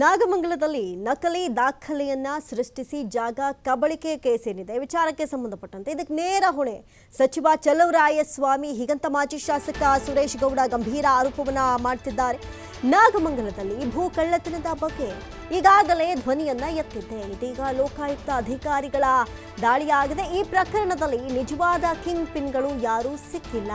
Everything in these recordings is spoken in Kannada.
ನಾಗಮಂಗಲದಲ್ಲಿ ನಕಲಿ ದಾಖಲೆಯನ್ನ ಸೃಷ್ಟಿಸಿ ಜಾಗ ಕಬಳಿಕೆ ಕೇಸ್ ಏನಿದೆ ವಿಚಾರಕ್ಕೆ ಸಂಬಂಧಪಟ್ಟಂತೆ ಇದಕ್ಕೆ ನೇರ ಹೊಣೆ. ಸಚಿವ ಚಲವರಾಯಸ್ವಾಮಿ, ಹೀಗಂತ ಮಾಜಿ ಶಾಸಕ ಸುರೇಶ್ ಗೌಡ ಗಂಭೀರ ಆರೋಪವನ್ನ ಮಾಡ್ತಿದ್ದಾರೆ. ನಾಗಮಂಗಲದಲ್ಲಿ ಭೂ ಕಳ್ಳತನದ ಬಗ್ಗೆ ಈಗಾಗಲೇ ಧ್ವನಿಯನ್ನ ಎತ್ತಿದ್ದೆ ಇದೀಗ ಲೋಕಾಯುಕ್ತ ಅಧಿಕಾರಿಗಳ ದಾಳಿಯಾಗಿದೆ. ಈ ಪ್ರಕರಣದಲ್ಲಿ ನಿಜವಾದ ಕಿಂಗ್ ಪಿನ್ಗಳು ಯಾರೂ ಸಿಕ್ಕಿಲ್ಲ.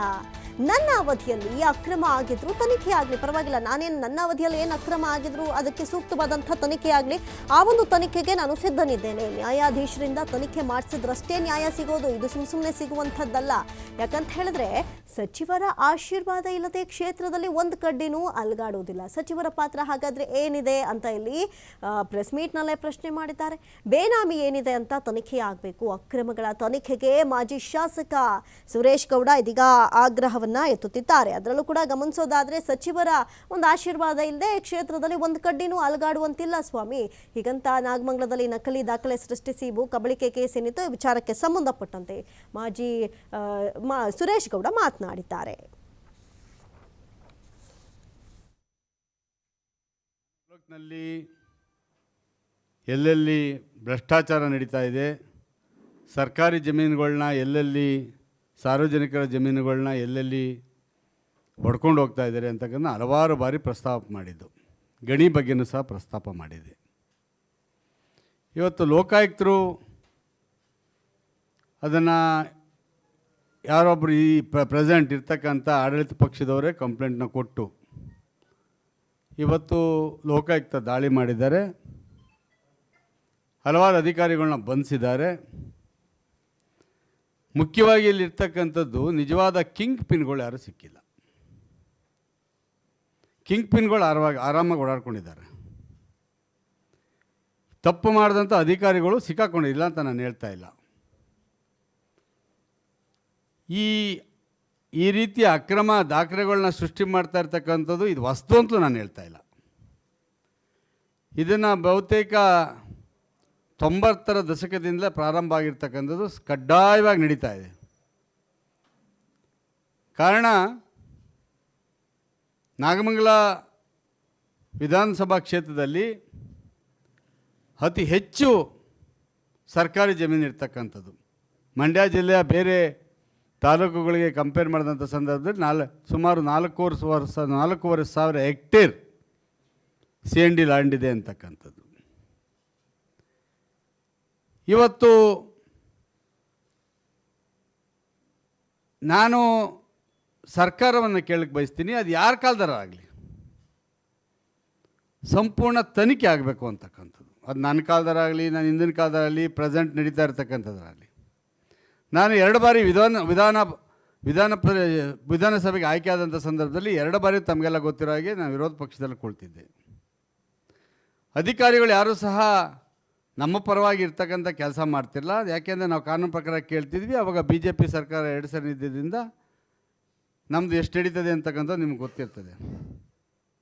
ನನ್ನ ಅವಧಿಯಲ್ಲಿ ಅಕ್ರಮ ಆಗಿದ್ರು, ತನಿಖೆ ಆಗಲಿ, ಪರವಾಗಿಲ್ಲ. ನಾನೇನು ನನ್ನ ಅವಧಿಯಲ್ಲಿ ಏನು ಅಕ್ರಮ ಆಗಿದ್ರು, ಅದಕ್ಕೆ ಸೂಕ್ತವಾದಂಥ ತನಿಖೆ ಆಗಲಿ, ಆ ಒಂದು ತನಿಖೆಗೆ ನಾನು ಸಿದ್ಧನಿದ್ದೇನೆ. ನ್ಯಾಯಾಧೀಶರಿಂದ ತನಿಖೆ ಮಾಡಿಸಿದ್ರಷ್ಟೇ ನ್ಯಾಯ ಸಿಗೋದು. ಇದು ಸುಮ್ ಸುಮ್ಮನೆ ಸಿಗುವಂಥದ್ದಲ್ಲ. ಯಾಕಂತ ಹೇಳಿದ್ರೆ, ಸಚಿವರ ಆಶೀರ್ವಾದ ಇಲ್ಲದೆ ಕ್ಷೇತ್ರದಲ್ಲಿ ಒಂದು ಕಡ್ಡಿನೂ ಅಲ್ಗಾಡುವುದಿಲ್ಲ ಸಚಿವರ ಪಾತ್ರ ಹಾಗಾದ್ರೆ ಏನಿದೆ ಅಂತ ಇಲ್ಲಿ ಪ್ರೆಸ್ ಮೀಟ್ನಲ್ಲೇ ಪ್ರಶ್ನೆ ಮಾಡಿದ್ದಾರೆ. ಬೇನಾಮಿ ಏನಿದೆ ಅಂತ ತನಿಖೆ ಆಗಬೇಕು. ಅಕ್ರಮಗಳ ತನಿಖೆಗೆ ಮಾಜಿ ಶಾಸಕ ಸುರೇಶ್ ಗೌಡ ಇದೀಗ ಆಗ್ರಹವನ್ನ ಎತ್ತುತ್ತಿದ್ದಾರೆ. ಅದರಲ್ಲೂ ಕೂಡ ಗಮನಿಸೋದಾದ್ರೆ ಸಚಿವರ ಒಂದು ಆಶೀರ್ವಾದ ಇಲ್ಲದೆ ಕ್ಷೇತ್ರದಲ್ಲಿ ಒಂದು ಕಡ್ಡಿನೂ ಅಲಗಾಡುವಂತಿಲ್ಲ ಸ್ವಾಮಿ. ಹೀಗಂತ ನಾಗಮಂಗಲದಲ್ಲಿ ನಕಲಿ ದಾಖಲೆ ಸೃಷ್ಟಿಸಿ ಭೂ ಕಬಳಿಕೆ ಕೇಸ್ ಈ ವಿಚಾರಕ್ಕೆ ಸಂಬಂಧಪಟ್ಟಂತೆ ಮಾಜಿ ಸುರೇಶ್ ಗೌಡ ಮಾತನಾಡಿದ್ದಾರೆ. ಎಲ್ಲೆಲ್ಲಿ ಭ್ರಷ್ಟಾಚಾರ ನಡೀತಾ ಇದೆ, ಸರ್ಕಾರಿ ಜಮೀನುಗಳನ್ನ ಎಲ್ಲೆಲ್ಲಿ ಸಾರ್ವಜನಿಕರ ಜಮೀನುಗಳನ್ನ ಎಲ್ಲೆಲ್ಲಿ ಹೊಡ್ಕೊಂಡು ಹೋಗ್ತಾ ಇದ್ದಾರೆ ಅಂತಕ್ಕಂಥ ಹಲವಾರು ಬಾರಿ ಪ್ರಸ್ತಾಪ ಮಾಡಿದ್ದು. ಗಣಿ ಬಗ್ಗೆನೂ ಸಹ ಪ್ರಸ್ತಾಪ ಮಾಡಿದೆ. ಇವತ್ತು ಲೋಕಾಯುಕ್ತರು ಅದನ್ನು ಯಾರೊಬ್ಬರು ಈ ಪ್ರೆಸೆಂಟ್ ಇರ್ತಕ್ಕಂಥ ಆಡಳಿತ ಪಕ್ಷದವರೇ ಕಂಪ್ಲೇಂಟ್ನ ಕೊಟ್ಟು ಇವತ್ತು ಲೋಕಾಯುಕ್ತ ದಾಳಿ ಮಾಡಿದ್ದಾರೆ. ಹಲವಾರು ಅಧಿಕಾರಿಗಳನ್ನ ಬಂಧಿಸಿದ್ದಾರೆ. ಮುಖ್ಯವಾಗಿ ಇಲ್ಲಿರ್ತಕ್ಕಂಥದ್ದು ನಿಜವಾದ ಕಿಂಗ್ ಪಿನ್ಗಳು ಯಾರೂ ಸಿಕ್ಕಿಲ್ಲ. ಕಿಂಗ್ ಪಿನ್ಗಳು ಆರವಾಗಿ ಆರಾಮಾಗಿ ಓಡಾಡ್ಕೊಂಡಿದ್ದಾರೆ. ತಪ್ಪು ಮಾಡಿದಂಥ ಅಧಿಕಾರಿಗಳು ಸಿಕ್ಕಾಕೊಂಡಿಲ್ಲ ಅಂತ ನಾನು ಹೇಳ್ತಾ ಇಲ್ಲ. ಈ ಈ ರೀತಿಯ ಅಕ್ರಮ ದಾಖಲೆಗಳನ್ನ ಸೃಷ್ಟಿ ಮಾಡ್ತಾ ಇರ್ತಕ್ಕಂಥದ್ದು ಇದು ವಸ್ತು ಅಂತಲೂ ನಾನು ಹೇಳ್ತಾ ಇಲ್ಲ. ಇದನ್ನು ಬಹುತೇಕ ತೊಂಬತ್ತರ ದಶಕದಿಂದಲೇ ಪ್ರಾರಂಭ ಆಗಿರ್ತಕ್ಕಂಥದ್ದು ಕಡ್ಡಾಯವಾಗಿ ನಡೀತಾ ಇದೆ. ಕಾರಣ, ನಾಗಮಂಗಲ ವಿಧಾನಸಭಾ ಕ್ಷೇತ್ರದಲ್ಲಿ ಅತಿ ಹೆಚ್ಚು ಸರ್ಕಾರಿ ಜಮೀನು ಇರ್ತಕ್ಕಂಥದ್ದು. ಮಂಡ್ಯ ಜಿಲ್ಲೆಯ ಬೇರೆ ತಾಲೂಕುಗಳಿಗೆ ಕಂಪೇರ್ ಮಾಡಿದಂಥ ಸಂದರ್ಭದಲ್ಲಿ ನಾಲ್, ಸುಮಾರು ನಾಲ್ಕೂವರೆ ವರ್ಷ, ನಾಲ್ಕೂವರೆ ಸಾವಿರ hectare C N D land ಇದೆ ಅಂತಕ್ಕಂಥದ್ದು. ಇವತ್ತು ನಾನು ಸರ್ಕಾರವನ್ನು ಕೇಳಕ್ಕೆ ಬಯಸ್ತೀನಿ, ಅದು ಯಾರ ಕಾಲದಾರ ಆಗಲಿ. ಸಂಪೂರ್ಣ ತನಿಖೆ ಆಗಬೇಕು ಅಂತಕ್ಕಂಥದ್ದು. ಅದು ನನ್ನ ಕಾಲದಾರಾಗಲಿ ನಾನು ಹಿಂದಿನ ಕಾಲದಾಗಲಿ ಪ್ರೆಸೆಂಟ್ ನಡೀತಾ ಇರ್ತಕ್ಕಂಥದ್ದಾಗಲಿ ನಾನು ಎರಡು ಬಾರಿ ವಿಧಾನ ವಿಧಾನ ವಿಧಾನ ವಿಧಾನಸಭೆಗೆ ಆಯ್ಕೆ ಆದಂಥ ಸಂದರ್ಭದಲ್ಲಿ ಎರಡು ಬಾರಿ ತಮಗೆಲ್ಲ ಗೊತ್ತಿರೋ ಹಾಗೆ ನಾನು ವಿರೋಧ ಪಕ್ಷದಲ್ಲಿ ಕುಳಿತಿದ್ದೆ. ಅಧಿಕಾರಿಗಳು ಯಾರೂ ಸಹ ನಮ್ಮ ಪರವಾಗಿ ಇರ್ತಕ್ಕಂಥ ಕೆಲಸ ಮಾಡ್ತಿರಲ್ಲ ಯಾಕೆಂದರೆ ನಾವು ಕಾನೂನು ಪ್ರಕಾರ ಕೇಳ್ತಿದ್ವಿ, ಅವಾಗ ಬಿ ಜೆ ಪಿ ಸರ್ಕಾರ ಎರಡು ಸರಿ ಇದ್ದಿದ್ದರಿಂದ ನಮ್ಮದು ಎಷ್ಟು ಹಿಡಿತದೆ ಅಂತಕ್ಕಂಥದ್ದು ನಿಮ್ಗೆ ಗೊತ್ತಿರ್ತದೆ.